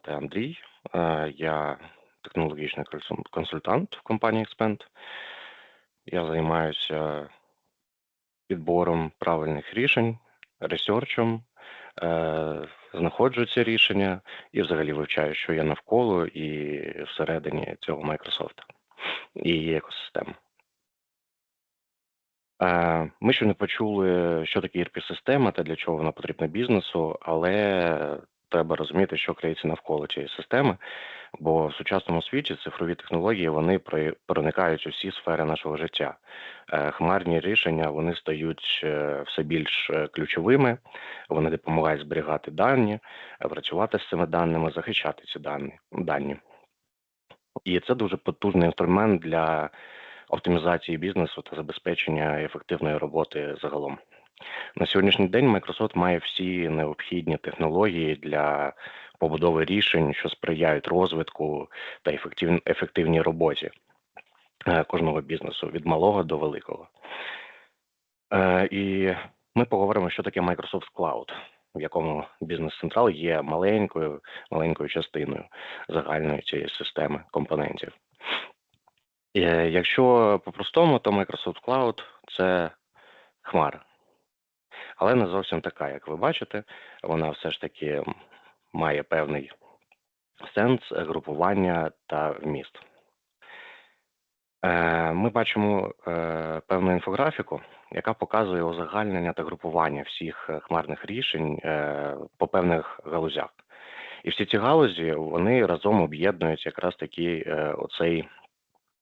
звати Андрій. Е, Я технологічний консультант в компанії Expand. Я займаюся підбором правильних рішень, ресерчем, е, знаходжу ці рішення і взагалі вивчаю, що є навколо і всередині цього Microsoft і її екосистеми. Е, Ми ще не почули, що таке ERP-система та для чого вона потрібна бізнесу, але треба розуміти, що криється навколо цієї системи, бо в сучасному світі цифрові технології вони проникають у всі сфери нашого життя. Е, Хмарні рішення вони стають е, все більш е, ключовими, вони допомагають зберігати дані, працювати з цими даними, захищати ці дані. дані. І це дуже потужний інструмент для оптимізації бізнесу та забезпечення ефективної роботи загалом. На сьогоднішній день Microsoft має всі необхідні технології для побудови рішень, що сприяють розвитку та ефективній роботі е, кожного бізнесу від малого до великого. Е, І ми поговоримо, що таке Microsoft Cloud, в якому бізнес централ є маленькою, маленькою частиною загальної цієї системи компонентів. Е, Якщо по-простому, то Microsoft Cloud це хмара. Але не зовсім така, як ви бачите, вона все ж таки має певний сенс, групування та вміст. Е, Ми бачимо е, певну інфографіку, яка показує узагальнення та групування всіх хмарних рішень е, по певних галузях. І всі ці галузі вони разом об'єднують якраз таки е, оцей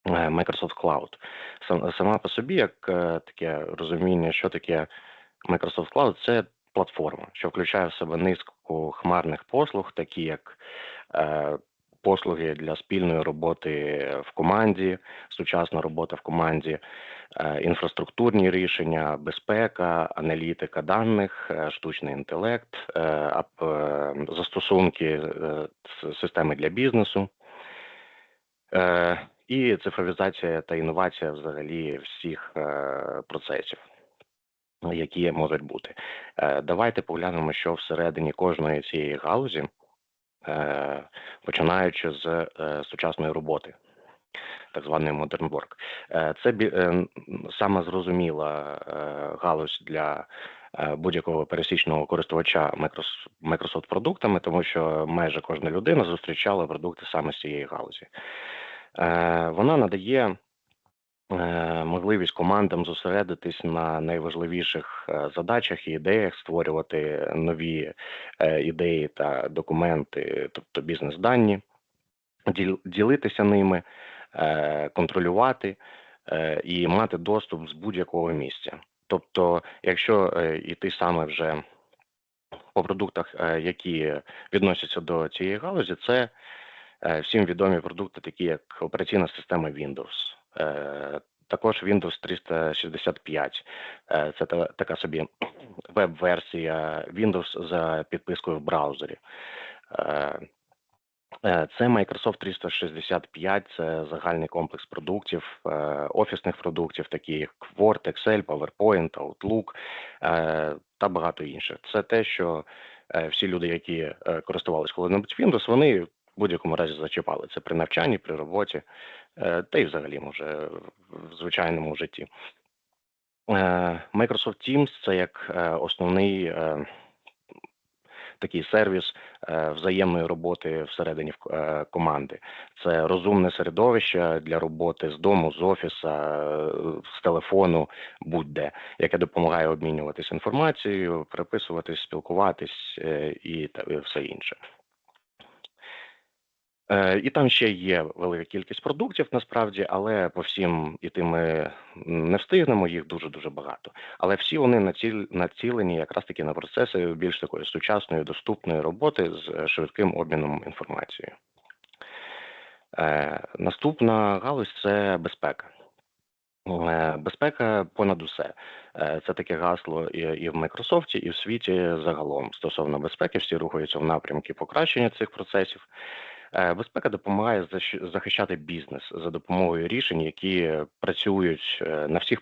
Microsoft Cloud. Сама по собі, як таке розуміння, що таке Microsoft Cloud, це платформа, що включає в себе низку хмарних послуг, такі як е, послуги для спільної роботи в команді, сучасна робота в команді, е, інфраструктурні рішення, безпека, аналітика даних, е, штучний інтелект, е, е, застосунки е, системи для бізнесу. Е, І цифровізація та інновація взагалі всіх е, процесів, які можуть бути. Е, Давайте поглянемо, що всередині кожної цієї галузі, е, починаючи з е, сучасної роботи, так Modern Work. Це саме зрозуміла галузь для будь-якого пересічного користувача Microsoft продуктами, тому що майже кожна людина зустрічала продукти саме з цієї галузі. Вона надає можливість командам зосередитись на найважливіших е, задачах і ідеях, створювати нові е, ідеї та документи, тобто бізнес-дані, діл- ділитися ними, е, контролювати е, і мати доступ з будь-якого місця. Тобто, якщо е, йти саме вже по продуктах, е, які відносяться до цієї галузі, це е, всім відомі продукти, такі як операційна система Windows. Е, Також Windows 365. Е, Це така собі веб-версія Windows за підпискою в браузері. Е, Це Microsoft 365, це загальний комплекс продуктів, офісних продуктів, такі як Word, Excel, PowerPoint, Outlook та багато інших. Це те, що всі люди, які користувалися коли-небудь Windows, вони в будь-якому разі зачіпали. Це при навчанні, при роботі, та й взагалі може в звичайному житті. Е, Microsoft Teams це як е, основний е, такий сервіс е, взаємної роботи всередині е, команди. Це розумне середовище для роботи з дому, з офіса, е, з телефону, будь-де, яке допомагає обмінюватись інформацією, переписуватись, спілкуватись е, і все інше. Е, І там ще є велика кількість продуктів насправді, але по всім іти ми не встигнемо, їх дуже-дуже багато. Але всі вони націл- націлені якраз таки на процеси більш такої сучасної, доступної роботи з е, швидким обміном інформацією. Е, Наступна галузь це безпека. Безпека понад усе. Це таке гасло і, в Microsoft, і в світі загалом стосовно безпеки. Всі рухаються в напрямки покращення цих процесів. Е, Безпека допомагає захищати бізнес за допомогою рішень, які працюють е, на всіх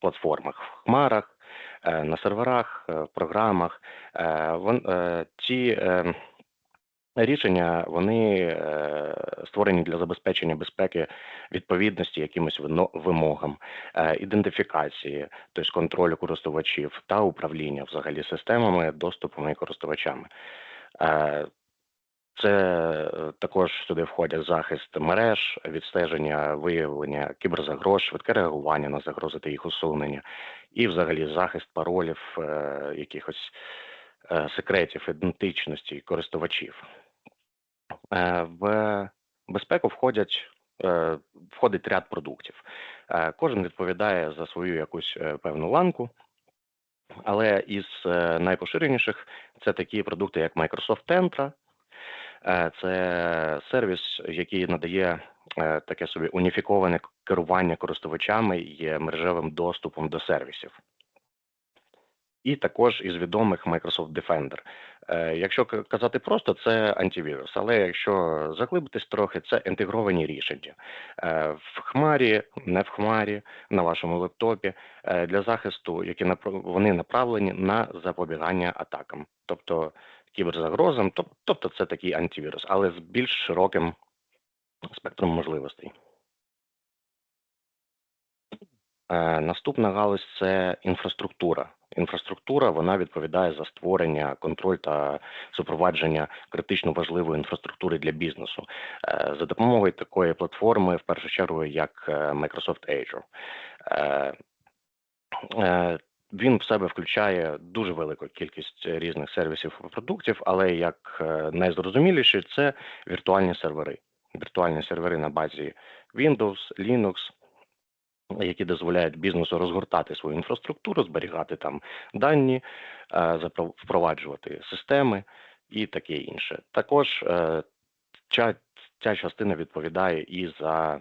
платформах в хмарах, е, на серверах, в програмах. Ці рішення вони створені для забезпечення безпеки відповідності якимось вимогам, ідентифікації, тобто контролю користувачів та управління взагалі системами, доступами і користувачами. Це е, також сюди входять захист мереж, відстеження, виявлення кіберзагроз, швидке реагування на загрози та їх усунення, і взагалі захист паролів, е, якихось е, секретів, ідентичності користувачів. В безпеку входять входить ряд продуктів. Кожен відповідає за свою якусь певну ланку, але із найпоширеніших це такі продукти, як Microsoft Entra. Е, Це сервіс, який надає е, таке собі уніфіковане керування користувачами і мережевим доступом до сервісів. І також із відомих Microsoft Defender. Е, Якщо казати просто, це антивірус, але якщо заглибитись трохи, це інтегровані рішення в хмарі, не в хмарі, на вашому лептопі для захисту, які вони направлені на запобігання атакам, тобто кіберзагрозам, тобто це такий антивірус, але з більш широким спектром можливостей. Е, Наступна галузь це інфраструктура. Інфраструктура вона відповідає за створення, контроль та супровадження критично важливої інфраструктури для бізнесу Е, за допомогою такої платформи, в першу чергу, як е, Microsoft Azure. Е, е, Він в себе включає дуже велику кількість різних сервісів і продуктів, але як е, найзрозуміліше, це віртуальні сервери. Віртуальні сервери на базі Windows, Linux, які дозволяють бізнесу розгортати свою інфраструктуру, зберігати там дані, е, впроваджувати системи і таке інше. Також е, ця, ця частина відповідає і за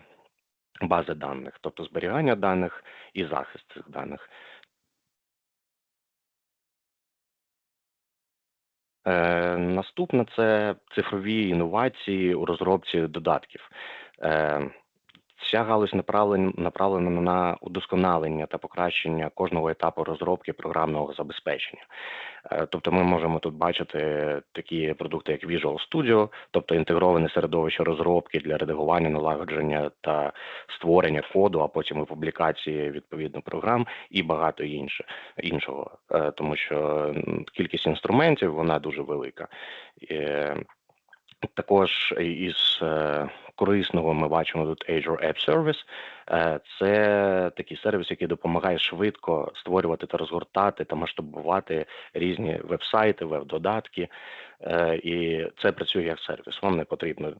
бази даних, тобто зберігання даних і захист цих даних. Е, Наступне це цифрові інновації у розробці додатків. Е, Ця галузь направлена, направлена на удосконалення та покращення кожного етапу розробки програмного забезпечення. Е, Тобто ми можемо тут бачити такі продукти, як Visual Studio, тобто інтегроване середовище розробки для редагування, налагодження та створення коду, а потім і публікації відповідно програм і багато інше, іншого, Е, тому що кількість інструментів вона дуже велика. Е, також із корисного ми бачимо тут Azure App Service. Е, Це такий сервіс, який допомагає швидко створювати та розгортати та масштабувати різні веб-сайти, веб-додатки. Е, І це працює як сервіс. Вам не потрібно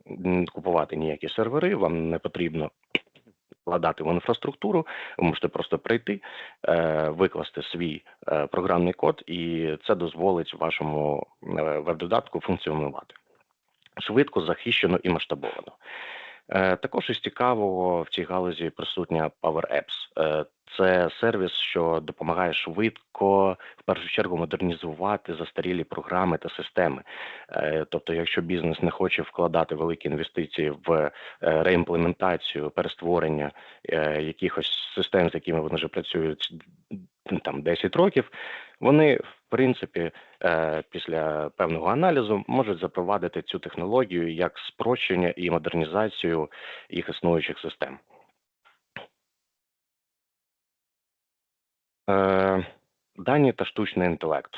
купувати ніякі сервери, вам не потрібно вкладати в інфраструктуру. Ви можете просто прийти, е, викласти свій програмний код, і це дозволить вашому веб-додатку функціонувати швидко, захищено і масштабовано. Е, Також із цікавого в цій галузі присутня Power Apps. Е, Це сервіс, що допомагає швидко, в першу чергу, модернізувати застарілі програми та системи. Е, Тобто, якщо бізнес не хоче вкладати великі інвестиції в реімплементацію, перестворення якихось систем, з якими вони вже працюють там 10 років, вони принципі е, після певного аналізу можуть запровадити цю технологію як спрощення і модернізацію їх існуючих систем. Е, Дані та штучний інтелект.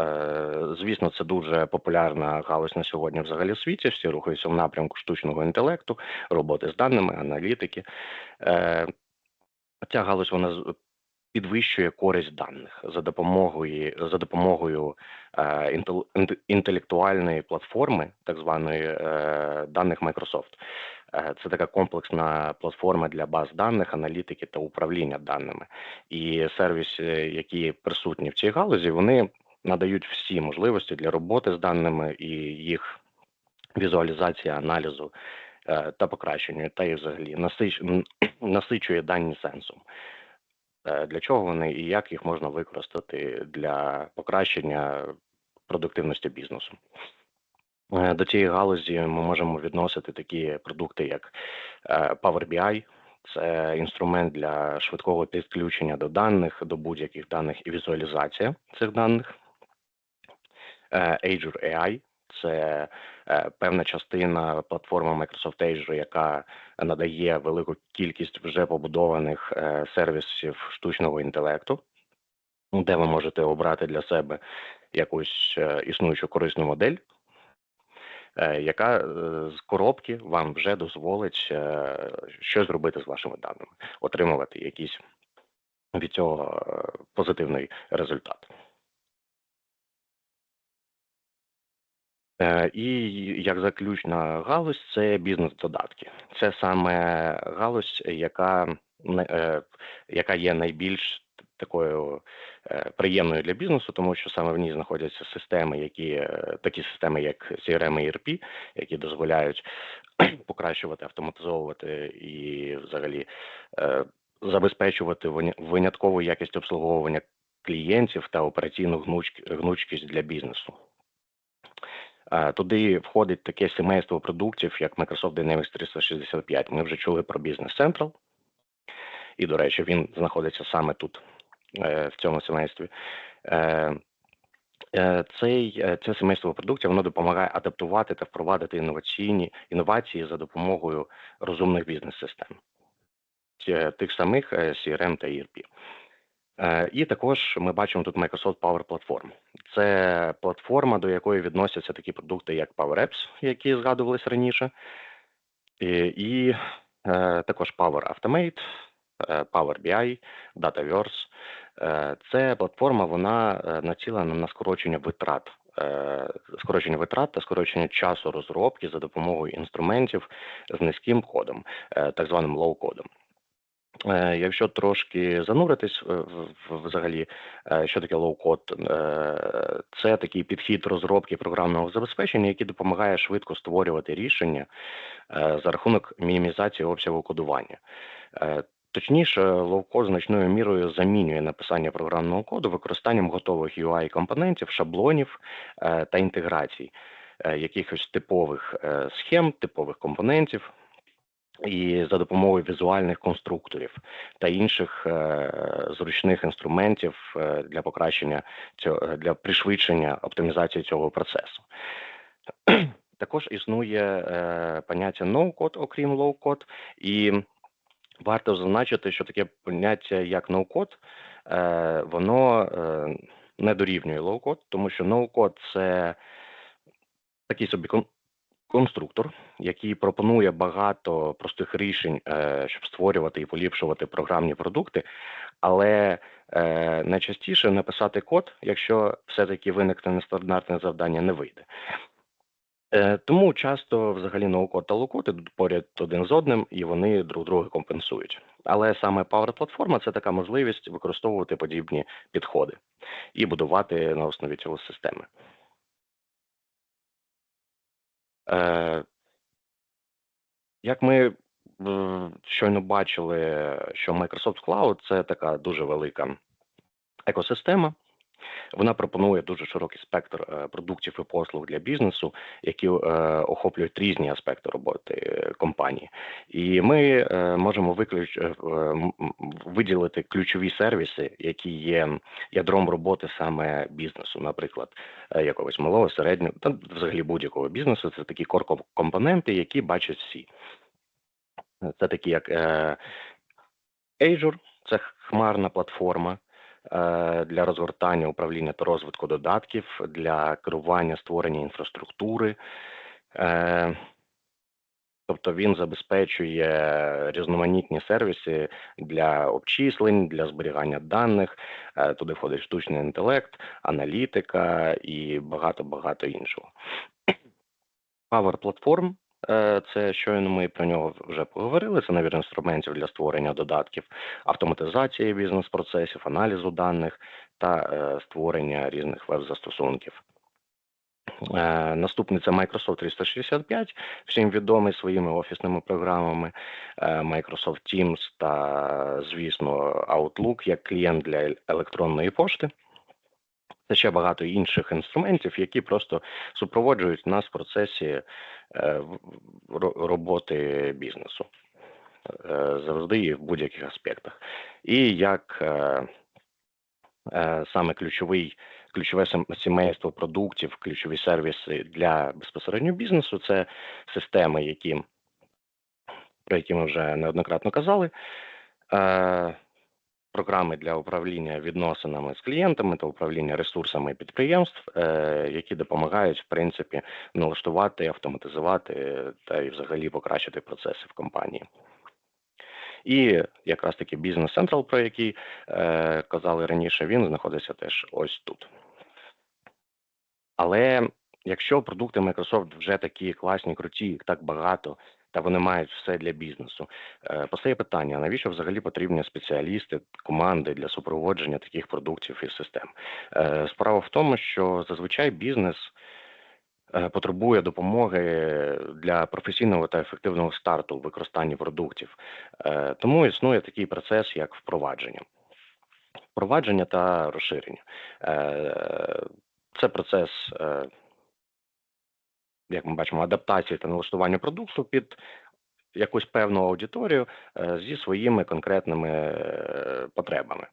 Е, Звісно, це дуже популярна галузь на сьогодні взагалі в світі. Всі рухаються в напрямку штучного інтелекту, роботи з даними, аналітики. Ця галузь вона підвищує користь даних за допомогою за допомогою е, інтелектуальної платформи, так званої е, даних Microsoft. Е, Це така комплексна платформа для баз даних, аналітики та управління даними. І сервіси, які присутні в цій галузі, вони надають всі можливості для роботи з даними і їх візуалізації, аналізу е, та покращення, та і взагалі насич... насичує дані сенсом. Е, Для чого вони і як їх можна використати для покращення продуктивності бізнесу? Е, До цієї галузі ми можемо відносити такі продукти, як е, Power BI, це інструмент для швидкого підключення до даних, до будь-яких даних і візуалізація цих даних. Azure AI це певна частина платформи Microsoft Azure, яка надає велику кількість вже побудованих е, сервісів штучного інтелекту, де ви можете обрати для себе якусь е, існуючу корисну модель, е, яка е, з коробки вам вже дозволить е, щось зробити з вашими даними, отримувати якийсь від цього е, позитивний результат. І як заключна галузь це бізнес-додатки. Це саме галузь, яка, е, яка є найбільш такою е, приємною для бізнесу, тому що саме в ній знаходяться системи, які е, такі системи, як CRM і ERP, які дозволяють покращувати, автоматизовувати і взагалі е, забезпечувати виня- виняткову якість обслуговування клієнтів та операційну гнуч- гнучкість для бізнесу. Туди входить таке сімейство продуктів, як Microsoft Dynamics 365. Ми вже чули про Business Central. І, до речі, він знаходиться саме тут, е, в цьому сімействі. Е, е, Цей, це сімейство продуктів воно допомагає адаптувати та впровадити інноваційні інновації за допомогою розумних бізнес-систем, тих самих CRM та ERP. Е, І також ми бачимо тут Microsoft Power Platform. Це платформа, до якої відносяться такі продукти, як Power Apps, які згадувались раніше, і, і е, також Power Automate, е, Power BI, Dataverse. Це платформа, вона націлена на скорочення витрат. Скорочення витрат та скорочення часу розробки за допомогою інструментів з низьким кодом, так званим лоу-кодом. Е, Якщо трошки зануритись в- взагалі, е, що таке лоу-код, Е, це такий підхід розробки програмного забезпечення, який допомагає швидко створювати рішення е, за рахунок мінімізації обсягу кодування. Е, Точніше, лоу-код значною мірою замінює написання програмного коду використанням готових UI-компонентів, шаблонів е, та інтеграцій, е, якихось типових е, схем, типових компонентів і за допомогою візуальних конструкторів та інших е, зручних інструментів е, для покращення цього е, для пришвидшення оптимізації цього процесу. Також існує поняття no-code, окрім low-code, і варто зазначити, що таке поняття як е, воно не дорівнює low-code, тому що no-code – це такий собі конструктор, який пропонує багато простих рішень, е, щоб створювати і поліпшувати програмні продукти, але е, найчастіше написати код, якщо все-таки виникне нестандартне завдання, не вийде. Е, Тому часто взагалі ноу-код та лоу-код поряд один з одним, і вони друг друга компенсують. Але саме Power платформа це така можливість використовувати подібні підходи і будувати на основі цього системи. Е, Як ми щойно бачили, що Microsoft Cloud це така дуже велика екосистема. Вона пропонує дуже широкий спектр е, продуктів і послуг для бізнесу, які е, охоплюють різні аспекти роботи е, компанії. І ми можемо виключ, виділити ключові сервіси, які є ядром роботи саме бізнесу, наприклад, якогось малого, середнього, та взагалі будь-якого бізнесу. Це такі коркомпоненти, які бачать всі. Це такі як Azure, це хмарна платформа для розгортання, управління та розвитку додатків, для керування створення інфраструктури. Е, Тобто він забезпечує різноманітні сервіси для обчислень, для зберігання даних. Е, Туди входить штучний інтелект, аналітика і багато-багато іншого. Power Platform е, це щойно ми про нього вже поговорили. Це набір інструментів для створення додатків, автоматизації бізнес-процесів, аналізу даних та е, створення різних веб-застосунків. Е, Наступний це Microsoft 365, всім відомий своїми офісними програмами е, Microsoft Teams та, звісно, Outlook як клієнт для електронної пошти. Це ще багато інших інструментів, які просто супроводжують нас в процесі е, роботи бізнесу е, завжди і в будь-яких аспектах. І як е, саме ключовий ключове сімейство продуктів, ключові сервіси для безпосереднього бізнесу це системи, які, про які ми вже неоднократно казали. Програми для управління відносинами з клієнтами та управління ресурсами підприємств, е, які допомагають в принципі налаштувати, автоматизувати е, та і взагалі покращити процеси в компанії. І якраз таки Business Central, про який е, казали раніше, він знаходиться теж ось тут. Але якщо продукти Microsoft вже такі класні, круті, їх так багато, та вони мають все для бізнесу, е, постає питання: навіщо взагалі потрібні спеціалісти, команди для супроводження таких продуктів і систем? Е, Справа в тому, що зазвичай бізнес е, потребує допомоги для професійного та ефективного старту у використанні продуктів. Тому існує такий процес, як впровадження. Впровадження та розширення. Це процес, як ми бачимо, адаптації та налаштування продукту під якусь певну аудиторію е, зі своїми конкретними е, потребами.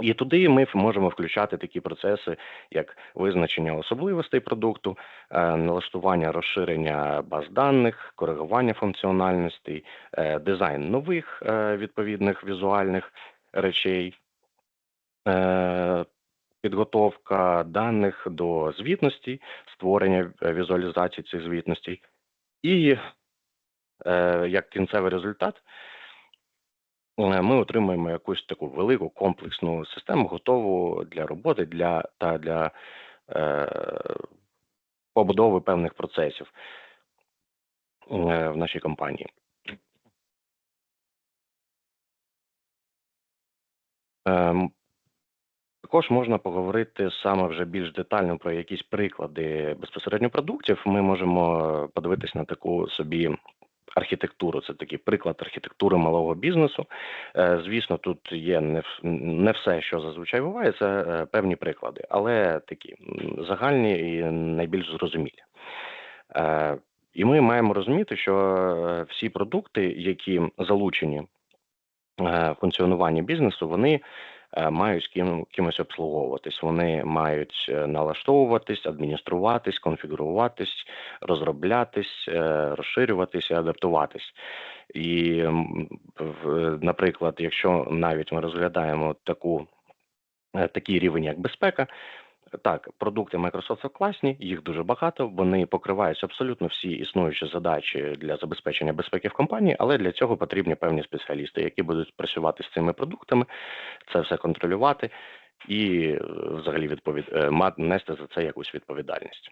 І туди ми можемо включати такі процеси, як визначення особливостей продукту, е, налаштування розширення баз даних, коригування функціональностей, дизайн нових відповідних візуальних речей, підготовка даних до звітності, створення е, візуалізації цих звітностей, і е, як кінцевий результат е, ми отримуємо якусь таку велику комплексну систему, готову для роботи для та для е, побудови певних процесів е, в нашій компанії. Ем, Також можна поговорити саме вже більш детально про якісь приклади безпосередньо продуктів. Ми можемо подивитись на таку собі архітектуру. Це такий приклад архітектури малого бізнесу. Е, Звісно, тут є не, все, що зазвичай буває, це певні приклади, але такі загальні і найбільш зрозумілі. Е, І ми маємо розуміти, що е, всі продукти, які залучені е, функціонування бізнесу, вони мають ким, кимось обслуговуватись. Вони мають е, налаштовуватись, адмініструватись, конфігуруватись, розроблятись, е, розширюватись і адаптуватись. І, наприклад, якщо навіть ми розглядаємо таку, е, такий рівень, як безпека. Так, продукти Microsoft класні, їх дуже багато. Вони покривають абсолютно всі існуючі задачі для забезпечення безпеки в компанії, але для цього потрібні певні спеціалісти, які будуть працювати з цими продуктами, це все контролювати і е, взагалі відповід... е, нести за це якусь відповідальність.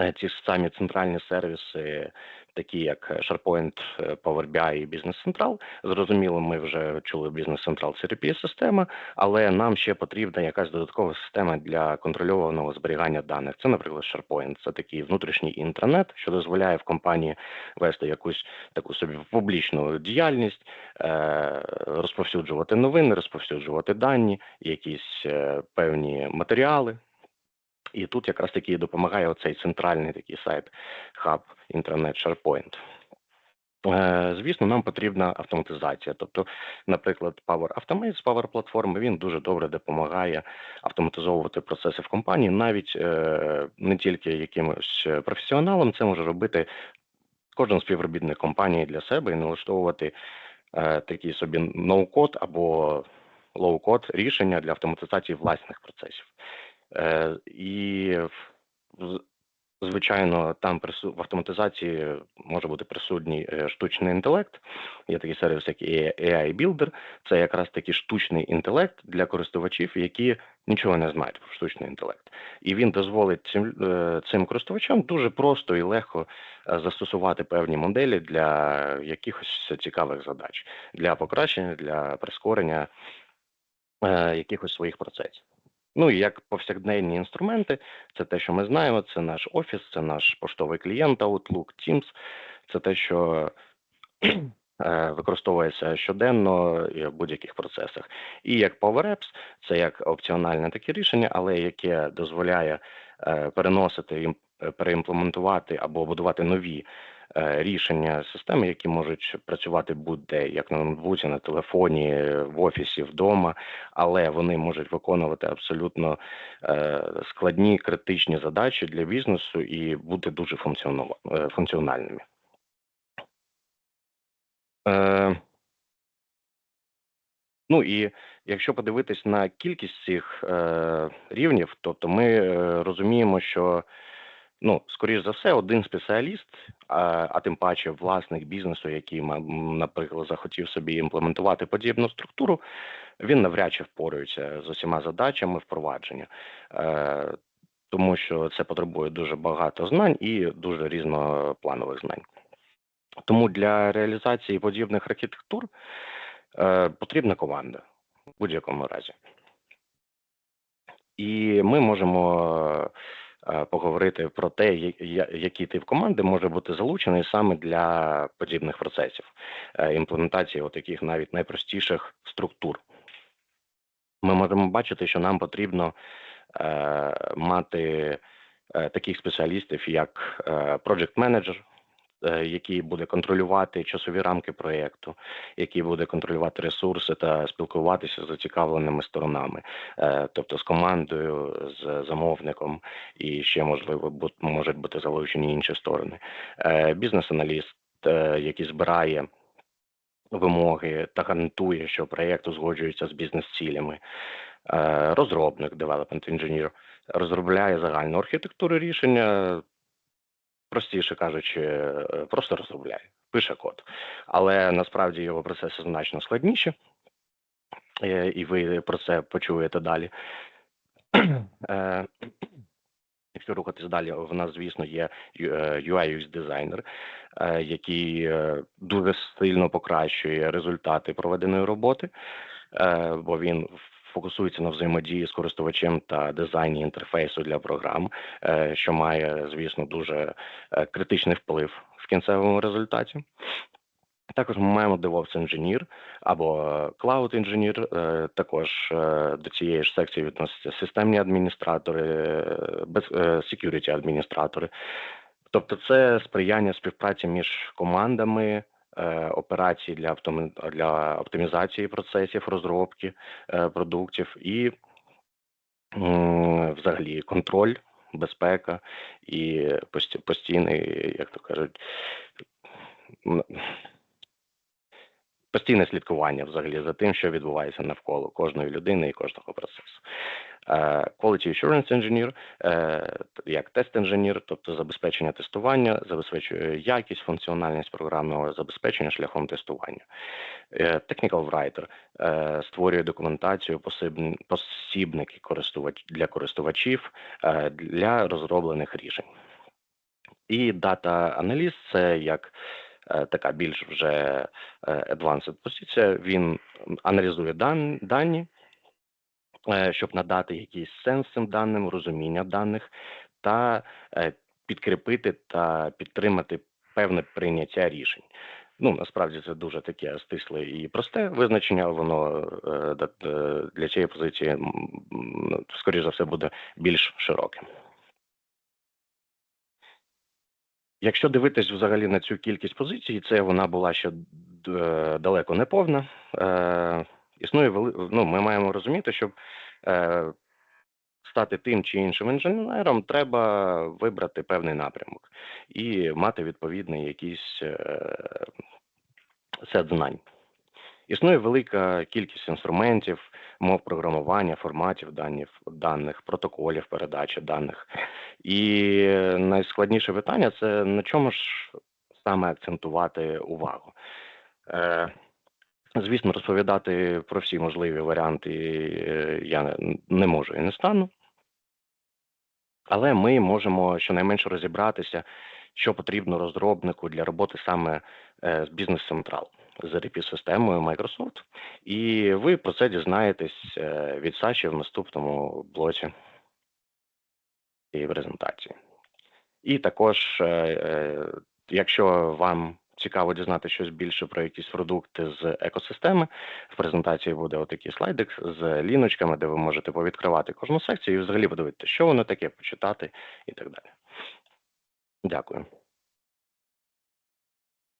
Е, Ці ж самі центральні сервіси, такі як SharePoint, е, Power BI і Business Central, зрозуміло, ми вже чули Business Central це RPA система, але нам ще потрібна якась додаткова система для контрольованого зберігання даних. Це, наприклад, SharePoint. Це такий внутрішній інтранет, що дозволяє в компанії вести якусь таку собі публічну діяльність, е, розповсюджувати новини, розповсюджувати дані, якісь е, певні матеріали. І тут якраз таки допомагає оцей центральний такий сайт хаб інтернет SharePoint. Е, Звісно, нам потрібна автоматизація. Тобто, наприклад, Power Automate з Power платформи він дуже добре допомагає автоматизовувати процеси в компанії, навіть е, не тільки якимось професіоналам, це може робити кожен співробітник компанії для себе і налаштовувати е, такий собі ноу-код або лоу-код рішення для автоматизації власних процесів. Е, і звичайно, там в автоматизації може бути присутній е, штучний інтелект. Є такий сервіс, як AI Builder. Це якраз такий штучний інтелект для користувачів, які нічого не знають про штучний інтелект. І він дозволить цим, е, цим користувачам дуже просто і легко застосувати певні моделі для якихось цікавих задач, для покращення, для прискорення якихось своїх процесів. Ну і як повсякденні інструменти, це те, що ми знаємо, це наш офіс, це наш поштовий клієнт Outlook, Teams, це те, що е, використовується щоденно в будь-яких процесах. І як Power Apps, це як опціональне таке рішення, але яке дозволяє е, переносити переімплементувати або будувати нові рішення системи, які можуть працювати будь-де, як на ноутбуці, на телефоні, е, в офісі, вдома, але вони можуть виконувати абсолютно е, складні критичні задачі для бізнесу і бути дуже е, функціональними. Е, Ну і якщо подивитись на кількість цих е, рівнів, тобто ми е, розуміємо, що ну, скоріш за все, один спеціаліст, а, а тим паче власник бізнесу, який, наприклад, захотів собі імплементувати подібну структуру, він навряд чи впорується з усіма задачами впровадження. Е, тому що це потребує дуже багато знань і дуже різнопланових знань. Тому для реалізації подібних архітектур е, потрібна команда в будь-якому разі. І ми можемо е, поговорити про те, який тип команди може бути залучений саме для подібних процесів, е, імплементації таких навіть найпростіших структур. Ми можемо бачити, що нам потрібно е, мати е, таких спеціалістів, як е, project е, який буде контролювати часові рамки проєкту, який буде контролювати ресурси та спілкуватися з зацікавленими сторонами, е, тобто з командою, з замовником, і ще можливо можуть бути залучені інші сторони. Е, Бізнес-аналіст, е, який збирає вимоги та гарантує, що проєкт узгоджується з бізнес-цілями. Е, Розробник, development engineer, розробляє загальну архітектуру рішення, простіше кажучи, е, просто розробляє, пише код. Але насправді його процеси значно складніші, е, і ви про це почуєте далі. Е, Якщо рухатись далі, в нас, звісно, є UI дизайнер, який дуже сильно покращує результати проведеної роботи, бо він фокусується на взаємодії з користувачем та дизайні інтерфейсу для програм, е, що має, звісно, дуже е, критичний вплив в кінцевому результаті. Також ми маємо DevOps інженір або Cloud інженір. Е, Також е, до цієї ж секції відносяться системні адміністратори, е, е, security адміністратори. Тобто, це сприяння співпраці між командами. Е, Операції для для оптимізації процесів розробки е, продуктів і взагалі контроль, безпека і пості- постійний, як то кажуть, постійне слідкування взагалі за тим, що відбувається навколо кожної людини і кожного процесу. Е, Quality Assurance Engineer, е, як тест-інженір, тобто забезпечення тестування, забезпечує якість, функціональність програмного забезпечення шляхом тестування. Е, Technical Writer створює документацію, посібники для користувачів для розроблених рішень. І Data Analyst – це як така більш вже е, advanced позиція. Він аналізує дан, дані, е, щоб надати якийсь сенс цим даним, розуміння даних та е, підкріпити та підтримати певне прийняття рішень. Ну, насправді це дуже таке стисле і просте визначення, воно е, е, для цієї позиції, м, скоріш за все, буде більш широким. Якщо дивитись взагалі на цю кількість позицій, це вона була ще е, далеко не повна. Е, існує вели... ну, ми маємо розуміти, щоб е, стати тим чи іншим інженером, треба вибрати певний напрямок і мати відповідний якийсь е, сет знань. Існує велика кількість інструментів, мов програмування, форматів даних, даних, протоколів передачі даних. І найскладніше питання це на чому ж саме акцентувати увагу. Е, звісно, розповідати про всі можливі варіанти е, я не- можу і не стану. Але ми можемо щонайменше розібратися, що потрібно розробнику для роботи саме е, з Business З RP-системою Microsoft. І ви про це дізнаєтесь е, від Саші в наступному блоці цієї презентації. І також, е, е, якщо вам цікаво дізнати щось більше про якісь продукти з екосистеми, в презентації буде отакий слайдик з ліночками, де ви можете повідкривати кожну секцію і взагалі подивитися, що воно таке, почитати і так далі. Дякую.